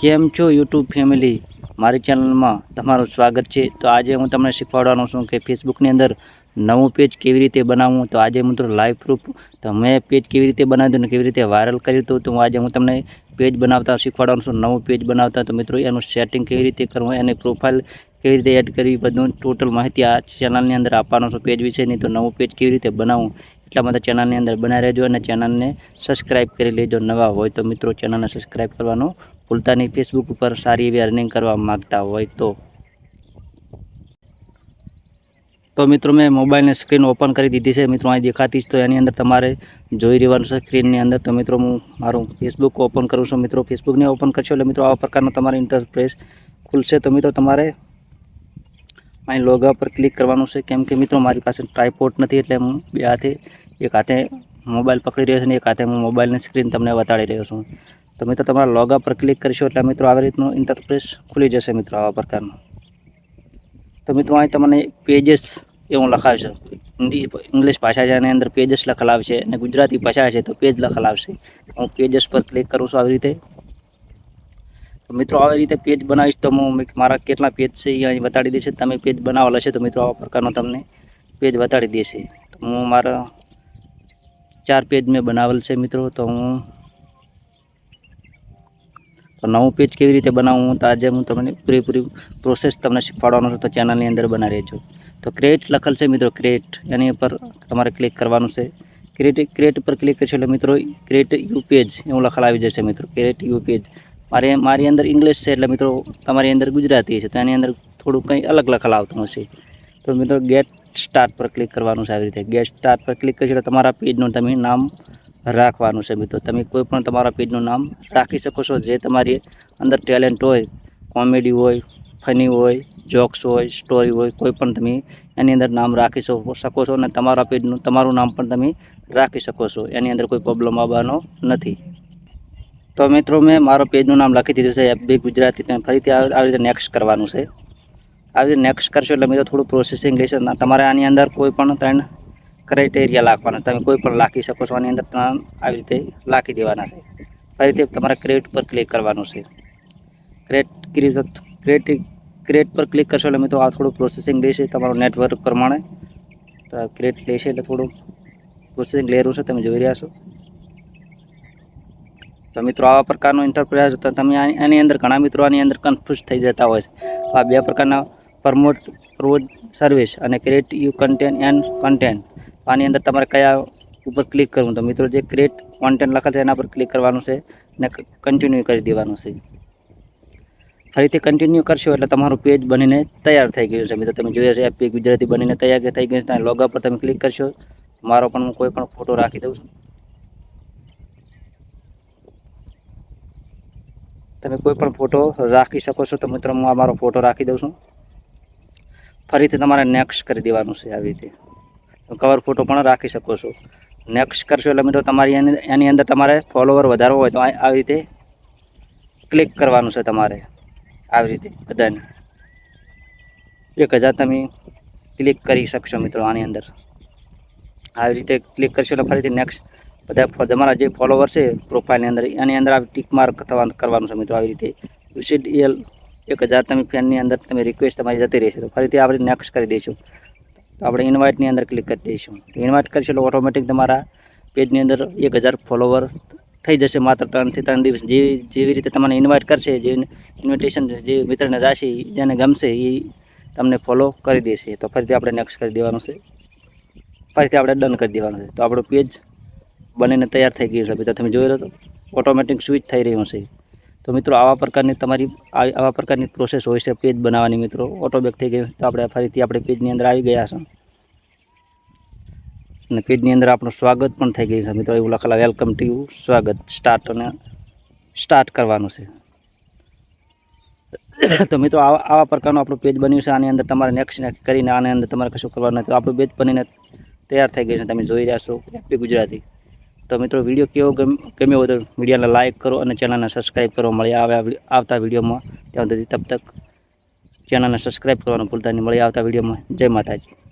કેમ છો YouTube family? મારી ચેનલમાં તમારું સ્વાગત છે. તો આજે હું તમને શીખવાડવાનો છું કે ફેસબુકની અંદર નવું પેજ કેવી રીતે બનાવવું? તો આજે મિત્રો લાઈવ પ્રૂફ, તો મેં પેજ કેવી રીતે બનાવ્યું અને કેવી રીતે વાયરલ કર્યું હતું, તો આજે હું તમને પેજ બનાવતા શીખવાડવાનું છું, નવું પેજ બનાવતા. તો મિત્રો એનું સેટિંગ કેવી રીતે કરવું, એની પ્રોફાઇલ કેવી રીતે એડ કરવી, બધું ટોટલ માહિતી આ ચેનલની અંદર આપવાનો છું પેજ વિશેની. તો નવું પેજ કેવી રીતે બનાવવું? એટલા માટે ચેનલની અંદર બનાવી રહેજો અને ચેનલને સબસ્ક્રાઈબ કરી લેજો નવા હોય તો મિત્રો ચેનલને સબસ્ક્રાઈબ કરવાનું નહીં ફેસબુક ઉપર સારી એવી અર્નિંગ કરવા માગતા હોય તો. તો મિત્રો, મેં મોબાઈલની સ્ક્રીન ઓપન કરી દીધી છે. મિત્રો, અહીં દેખાતી જ તો એની અંદર તમારે જોઈ રહેવાનું છે સ્ક્રીનની અંદર. તો મિત્રો, હું મારું ફેસબુક ઓપન કરું છું. મિત્રો ફેસબુકને ઓપન કરશો એટલે મિત્રો, આવા પ્રકારનો તમારે ઇન્ટરફેસ ખુલશે. તો મિત્રો, તમારે અહીં લોગા પર ક્લિક કરવાનું છે. કેમ કે મિત્રો, મારી પાસે ટ્રાયપોર્ટ નથી એટલે હું બે હાથે, એક હાથે મોબાઈલ પકડી રહ્યો છું અને એક હાથે હું મોબાઈલની સ્ક્રીન તમને બતાડી રહ્યો છું. તો મિત્રો, તમારા લોગા પર ક્લિક કરશો એટલે મિત્રો આવી રીતનું ઇન્ટરપ્રેસ ખુલી જશે મિત્રો આવા પ્રકારનું. તો મિત્રો, અહીં તમને પેજેસ એવું લખાવશે હિન્દી ઇંગ્લિશ ભાષા છે, એની અંદર પેજેસ લખેલા આવશે અને ગુજરાતી ભાષા છે, તો પેજ લખેલા આવશે. હું પેજેસ પર ક્લિક કરું છું આવી રીતે. તો મિત્રો, આવી રીતે પેજ બનાવીશ તો હું મારા કેટલા પેજ છે એ અહીં બતાડી દેશે તમે પેજ બનાવેલા છે તો મિત્રો, આવા પ્રકારનો તમને પેજ બતાડી દેશે. તો હું મારા ચાર પેજ મેં બનાવેલ છે મિત્રો, તો હું તો નવું પેજ કેવી રીતે બનાવવું? તો આજે હું તમને પૂરેપૂરી પ્રોસેસ તમને શીખવાડવાનો છું. તો ચેનલની અંદર બનાવી રહેજો. તો ક્રિએટ લખેલ છે મિત્રો ક્રિએટ એની ઉપર તમારે ક્લિક કરવાનું છે. ક્રિએટ ક્રિએટ પર ક્લિક કરશો એટલે મિત્રો ક્રિએટ યુ પેજ એવું લખાલ આવી જશે મિત્રો. ક્રિએટ યુ પેજ મારે, મારી અંદર ઇંગ્લિશ છે એટલે મિત્રો, તમારી અંદર ગુજરાતી છે. તો એની અંદર થોડું કંઈ અલગ લખાલ આવતું હશે. તો મિત્રો ગેટ સ્ટાર્ટ પર ક્લિક કરવાનું છે આવી રીતે. ગેટ સ્ટાર્ટ પર ક્લિક કરશો એટલે તમારા પેજનું તમે નામ રાખવાનું છે મિત્રો. તમે કોઈ પણ તમારા પેજનું નામ રાખી શકો છો. જે તમારી અંદર ટેલેન્ટ હોય, કોમેડી હોય, ફની હોય, જોક્સ હોય, સ્ટોરી હોય, કોઈ પણ તમે એની અંદર નામ રાખી શકો છો અને તમારા પેજનું, તમારું નામ પણ તમે રાખી શકો છો. એની અંદર કોઈ પ્રોબ્લેમ આવવાનો નથી. તો મિત્રો, મેં મારો પેજનું નામ લખી દીધું છે. એફબી ગુજરાતી. તમે ફરીથી આવી રીતે નેક્સ્ટ કરવાનું છે. આવી રીતે નેક્સ્ટ કરશો એટલે મિત્રો થોડું પ્રોસેસિંગ લેશે. તમારે આની અંદર કોઈ પણ ત્રણ ક્રાઇટેરિયા લાખવાના. તમે કોઈ પણ લાખી શકો છો, આની અંદર તમામ આવી રીતે લાખી દેવાના છે. ફરીથી તમારે ક્રેડિટ પર ક્લિક કરવાનું છે. ક્રિએટ ક્રિએટ ક્રેટ પર ક્લિક કરશો એટલે મિત્રો આ થોડું પ્રોસેસિંગ લેશે તમારું નેટવર્ક પ્રમાણે. તો ક્રેટ લેશે એટલે થોડું પ્રોસેસિંગ લેરું છે, તમે જોઈ રહ્યા છો. તો મિત્રો આવા પ્રકારનો ઇન્ટરપ્રાઇઝ તમે આની અંદર ઘણા મિત્રો આની અંદર કન્ફ્યુઝ થઈ જતા હોય છે. આ બે પ્રકારના પ્રમોટ પ્રોડ સર્વિસ અને create you content and content આની અંદર તમારે કયા ઉપર ક્લિક કરવું તો મિત્રો જે ક્રિએટ કોન્ટેન્ટ લખેલ છે એના પર ક્લિક કરવાનું છે અને કન્ટિન્યુ કરી દેવાનું છે. ફરીથી કન્ટિન્યુ કરશો એટલે તમારું પેજ બનીને તૈયાર થઈ ગયું છે. મિત્રો તમે જોઈએ છે એપી ગુજરાતી બનીને તૈયાર થઈ ગયું છે. ત્યાં લોગા પર તમે ક્લિક કરશો. મારો પણ હું કોઈ પણ ફોટો રાખી દઉં છું. તમે કોઈ પણ ફોટો રાખી શકો છો તો મિત્રો હું આ મારો ફોટો રાખી દઉં છું. ફરીથી તમારે નેક્સ્ટ કરી દેવાનું છે આવી રીતે. કવર ફોટો પણ રાખી શકો છો. નેક્સ્ટ કરશો એટલે મિત્રો તમારી એની અંદર તમારે ફોલોવર વધારવો હોય તો આવી રીતે ક્લિક કરવાનું છે તમારે. આવી રીતે બધાને. એક હજાર તમે ક્લિક કરી શકશો મિત્રો આની અંદર. આવી રીતે ક્લિક કરશો એટલે ફરીથી નેક્સ્ટ બધા તમારા જે ફોલોવર છે પ્રોફાઇલની અંદર, એની અંદર આવી ટીક માર્ક થવાનું કરવાનું છે મિત્રો આવી રીતે. વિસિટ એલ એક હજાર તમે ફેનની અંદર તમે રિક્વેસ્ટ તમારી જતી રહેશે તો ફરીથી આપણે નેક્સ્ટ કરી દઈશું. તો આપણે ઇન્વાઇટની અંદર ક્લિક કરી દઈશું. ઇન્વાઇટ કરીશું એટલે ઓટોમેટિક તમારા પેજની અંદર એક હજાર ફોલોવર થઈ જશે માત્ર ત્રણથી ત્રણ દિવસ. જે, જેવી રીતે તમને ઇન્વાઇટ કરશે, જે ઇન્વિટેશન જે મિત્રને રાશિ જેને ગમશે એ તમને ફોલો કરી દેશે. તો ફરીથી આપણે નેક્સ્ટ કરી દેવાનું છે. ફરીથી આપણે ડન કરી દેવાનું છે. તો આપણું પેજ બનીને તૈયાર થઈ ગયું છે. તો તમે જોઈ રહ્યો ઓટોમેટિક સ્વિચ થઈ રહ્યું છે. તો મિત્રો આવા પ્રકારની તમારી આવા પ્રકારની પ્રોસેસ હોય છે પેજ બનાવવાની મિત્રો. ઓટોબેક થઈ ગયું તો આપણે ફરીથી આપણે પેજની અંદર આવી ગયા છે અને પેજની અંદર આપણું સ્વાગત પણ થઈ ગયું છે મિત્રો. એવું લખેલા વેલકમ ટુ યુ સ્વાગત. સ્ટાર્ટ અને સ્ટાર્ટ કરવાનું છે. તો મિત્રો આવા આવા પ્રકારનું આપણું પેજ બન્યું છે. આની અંદર તમારે નેક્સ્ટ નેક્સ્ટ કરીને આની અંદર તમારે કશું કરવાનું નથી. આપણું પેજ બનીને તૈયાર થઈ ગયું છે. તમે જોઈ રહ્યા છો. એપી ગુજરાતી. તો મિત્રો, વીડિયો કેવો ગમ, ગમ્યો હોય તો વિડીયોને લાઇક કરો અને ચેનલને સબસ્ક્રાઈબ કરો. મળી આવે આવતા વિડીયોમાં. ત્યાં સુધી તબ તક ચેનલને સબસ્ક્રાઈબ કરવાનું ભૂલતા નહીં. મળી આવતા વિડીયોમાં. જય માતાજી.